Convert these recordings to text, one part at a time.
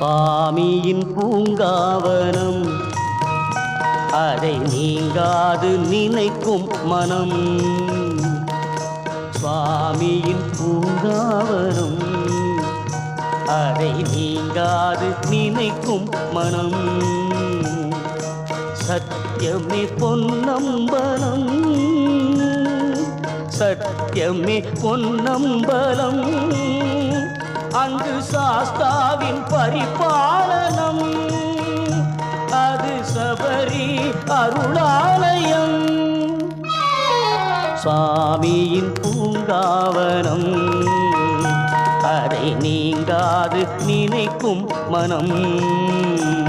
சுவாமியின் பூங்காவனம். அதை நீங்காது நினைக்கும் மனம். சுவாமியின் பூங்காவனம். அதை நீங்காது நினைக்கும் மனம். சத்தியமே பொன்னம்பலம். சத்தியமே பொன்னம்பலம். அங்கு சாஸ்தாவின் பரிபாலனம். அது சபரி அருளாலயம். சுவாமியின் பூங்காவனம். அதை நீங்காது நினைக்கும் மனம்.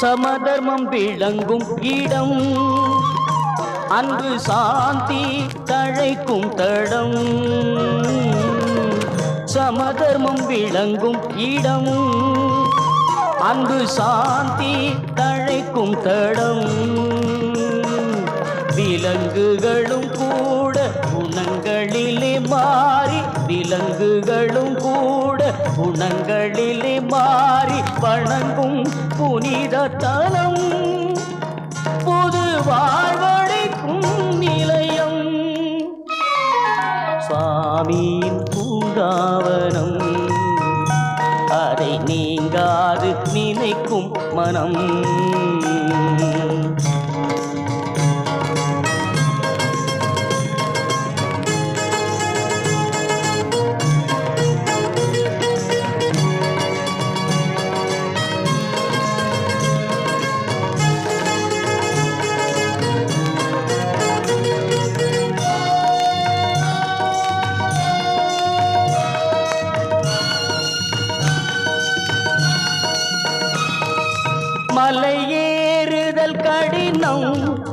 சமதர்மம் விளங்கும் இடம். அன்பு சாந்தி தழைக்கும் தடம். சமதர்மம் விளங்கும் இடம். அன்பு சாந்தி தழைக்கும் தடம். விலங்குகளும் கூட குணங்களிலே மாறி விலங்குகளும் கூட குணங்களிலே மாறி வணங்கும் புனித தலம். புது வாழ்வழைக்கும் நிலையம். சுவாமியின் பூங்காவனம். அதை நீங்காது நினைக்கும் மனம். மலையேறுதல் கடினம்.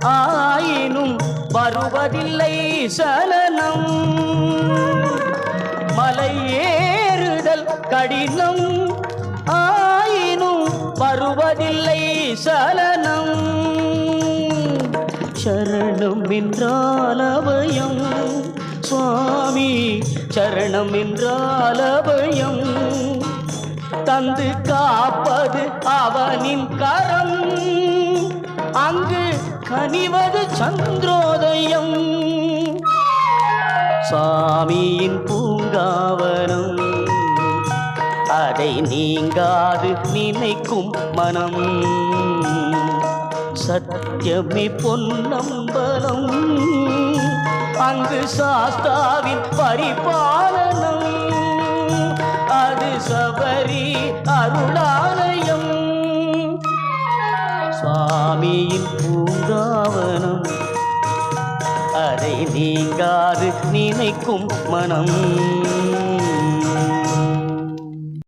ஆயினும் வருவதில்லை சலனம். மலையேறுதல் கடினம். ஆயினும் வருவதில்லை சலனம். சரணம் என்றால் அபயம் சுவாமி சரணம் என்றால் அபயம் தந்து காப்பது அவனின் கரம். அங்கு கனிவது சந்திரோதயம். சாமியின் பூங்காவனம். அதை நீங்காது நினைக்கும் மனம். சத்தியமே பொன்னம்பலம். அங்கு சாஸ்தாவின் பரிபாலனம். சபரி அருளாலயம். சுவாமியின் பூங்காவனம். அதை நீங்காது நினைக்கும் மனம்.